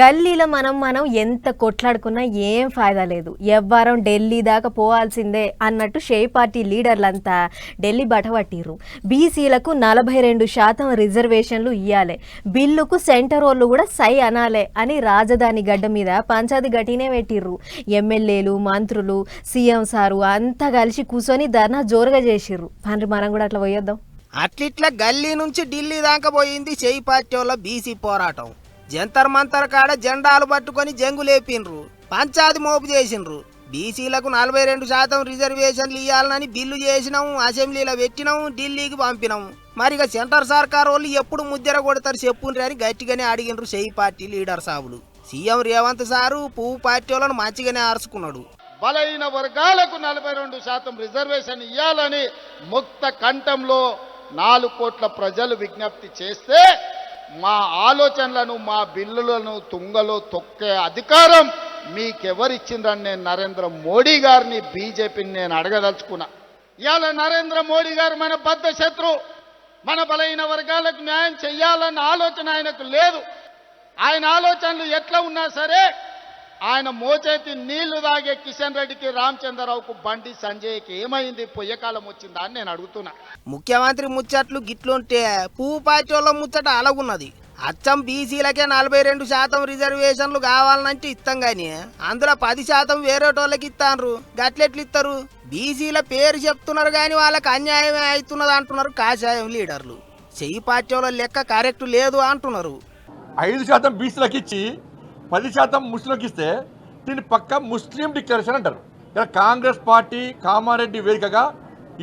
గల్లీలో మనం మనం ఎంత కొట్లాడుకున్నా ఏం ఫాయిదా లేదు. ఎవ్వరం ఢిల్లీ దాకా పోవాల్సిందే అన్నట్టు షే పార్టీ లీడర్లంతా ఢిల్లీ బటపట్టిర్రు బీసీలకు నలభై రెండు శాతం రిజర్వేషన్లు ఇయ్యాలి. బిల్లుకు సెంటర్ వాళ్ళు కూడా సై అనాలే అని రాజధాని గడ్డ మీద పంచాది గట్టినే పెట్టిర్రు. ఎమ్మెల్యేలు మంత్రులు సీఎం సారు అంతా కలిసి కూర్చొని ధర్నా జోరుగా చేసిర్రు. పండ్రి మనం కూడా అట్లా పోయొద్దాం. అట్లిట్లా గల్లీ నుంచి ఢిల్లీ దాకా పోయింది చేయి పార్టీ వాళ్ళ బీసీ పోరాటం. జంతర్ మంతర్ కాడ జెండాలు పట్టుకొని జంగు లేపిండ్రు. పంచాది మోపు చేసిండ్రు. బీసీలకు నలభై రెండు శాతం రిజర్వేషన్లు ఇవ్వాలని బిల్లు చేసినాము అసెంబ్లీలో పెట్టినాము ఢిల్లీకి పంపినాము. మరి ఇక సెంటర్ సర్కార్ వాళ్ళు ఎప్పుడు ముద్దెర కొడతారు చెప్పుండ్రు అని గట్టిగానే అడిగిండ్రు సెయి పార్టీ లీడర్ సాబులు. సీఎం రేవంత్ సారు పువ్వు పార్టీ వాళ్ళను మంచిగానే అరుచుకున్నాడు బలైన వర్గాలకు నలభై రెండు శాతం రిజర్వేషన్ ఇవ్వాలని ముక్త కంఠంలో నాలుగు కోట్ల ప్రజలు విజ్ఞప్తి చేస్తే మా ఆలోచనలను మా బిల్లులను తుంగలో తొక్కే అధికారం మీకెవరిచ్చిందని నేను నరేంద్ర మోడీ గారిని బీజేపీని నేను అడగదలుచుకున్నా. ఇవాళ నరేంద్ర మోడీ గారు మన బద్ద శత్రు మన బలైన వర్గాలకు న్యాయం చేయాలన్న ఆలోచన ఆయనకు లేదు. ఆయన ఆలోచనలు ఎట్లా ఉన్నా సరే ఆయన మోచేతి నీళ్ళు తాగే కిషన్ రెడ్డికి రామచంద్రరావుకు బండి సంజయ్కి ఏమైంది? పొయ్యకాలం వచ్చిందా అని నేను అడుగుతున్నా. ముఖ్యమంత్రి ముచ్చట్లు గిట్లుంటే పువ్వు పార్టీ వాళ్ళ ముచ్చట అలాగున్నది అచ్చం బీసీలకే నలభై రెండు శాతం రిజర్వేషన్లు కావాలనంటే ఇస్తాం గాని అందులో పది శాతం వేరేటోళ్ళకి ఇస్తాన్రు గట్లెట్లు ఇస్తారు బీసీల పేరు చెప్తున్నారు కానీ వాళ్ళకి అన్యాయమే అవుతున్నది అంటున్నారు కాషాయం లీడర్లు. చెయ్యి పార్టీ వాళ్ళ లెక్క కరెక్ట్ లేదు అంటున్నారు. ఐదు శాతం బీసీలకు ఇచ్చి పది శాతం ముస్లింకి ఇస్తే దీన్ని పక్క ముస్లిం డిక్లరేషన్ అంటారు. ఇక్కడ కాంగ్రెస్ పార్టీ కామారెడ్డి వేదికగా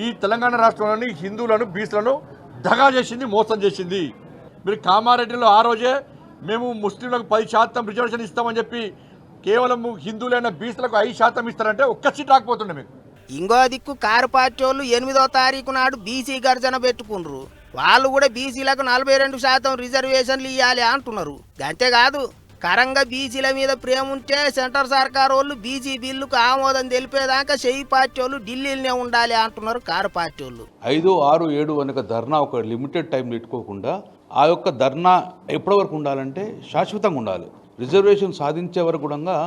ఈ తెలంగాణ రాష్ట్రంలోని హిందువులను బీసీలను దగా చేసింది మోసం చేసింది. మీరు కామారెడ్డిలో ఆ రోజే మేము ముస్లింలకు పది శాతం రిజర్వేషన్ ఇస్తామని చెప్పి కేవలం హిందువులైన బీసీలకు ఐదు శాతం ఇస్తారంటే ఒక్క సీట్ రాకపోతుండే మీకు. ఇంకో దిక్కు కారు పార్టీ వాళ్ళు ఎనిమిదో తారీఖు నాడు బీసీ గర్జన పెట్టుకుండ్రు. వాళ్ళు కూడా బీసీలకు నలభై రెండు శాతం రిజర్వేషన్లు ఇవ్వాలి అంటున్నారు. అంతేకాదు కరంగా బీసీల మీద ప్రేమ ఉంటే సెంటర్ సర్కార్ వాళ్ళు బీసీ బిల్లుకు ఆమోదం తెలిపేదాకా చెయ్యి పార్టీ వాళ్ళు ఢిల్లీలోనే ఉండాలి అంటున్నారు కారు పార్టీ వాళ్ళు. ఐదు ఆరు ఏడు అనక ధర్నా ఒక లిమిటెడ్ టైం పెట్టుకోకుండా ఆ యొక్క ధర్నా ఎప్పటి వరకు ఉండాలంటే శాశ్వతంగా ఉండాలి. రిజర్వేషన్ సాధించే వరకు కూడా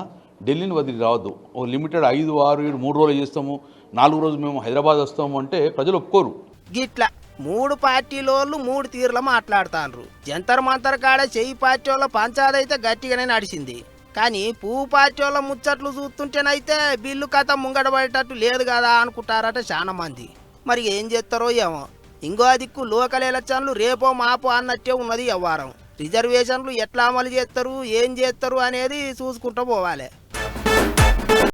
ఢిల్లీని వదిలి రావద్దు. ఓ లిమిటెడ్ ఐదు ఆరు ఏడు మూడు రోజులు చేస్తాము. నాలుగు రోజులు మేము హైదరాబాద్ వస్తాము అంటే ప్రజలు ఒప్పుకోరు. గిట్లా మూడు పార్టీలోళ్ళు మూడు తీర్లు మాట్లాడుతాండ్రు. జంతర్ మంతర్ కాడ చెయ్యి పార్టీ వాళ్ళ పంచాదైతే గట్టిగానే నడిచింది. కానీ పువ్వు పార్టీ వాళ్ళ ముచ్చట్లు చూస్తుంటేనైతే బిల్లు కథ ముంగడబడేటట్టు లేదు కదా అనుకుంటారట చాలా మంది మరి ఏం చేస్తారో ఏమో. ఇంకో దిక్కు లోకల్ ఎలక్షన్లు రేపో మాపో అన్నట్టే ఉన్నది వ్యవహారం. రిజర్వేషన్లు ఎట్లా అమలు చేస్తారు ఏం చేస్తారు అనేది చూసుకుంటూ పోవాలి.